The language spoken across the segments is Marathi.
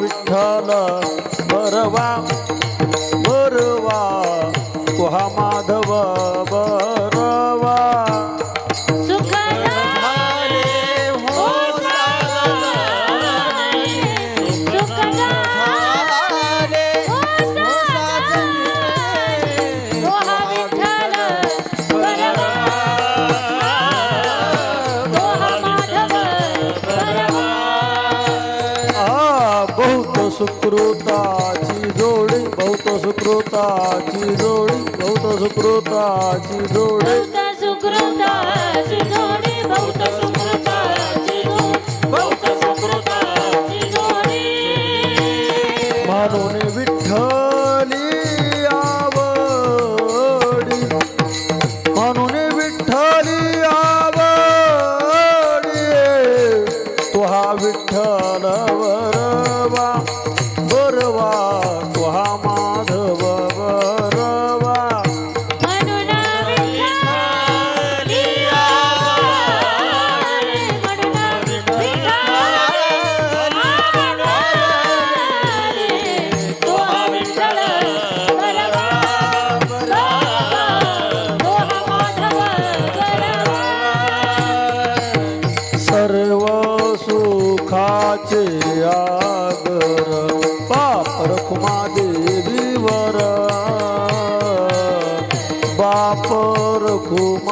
विठ्ठल बरवा भरवा तुहा माधव सुकृताची जोडी बहुत सुकृताची जोडी बहुत सुकृताची जोडी. सुकृताची जोडी बहुत सुकृताची बहुत सुकृताची जोडी. म्हणून विठ्ठल दुखाचे आगर बाप रखुमा देवी वर. बाप रखुमा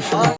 solution.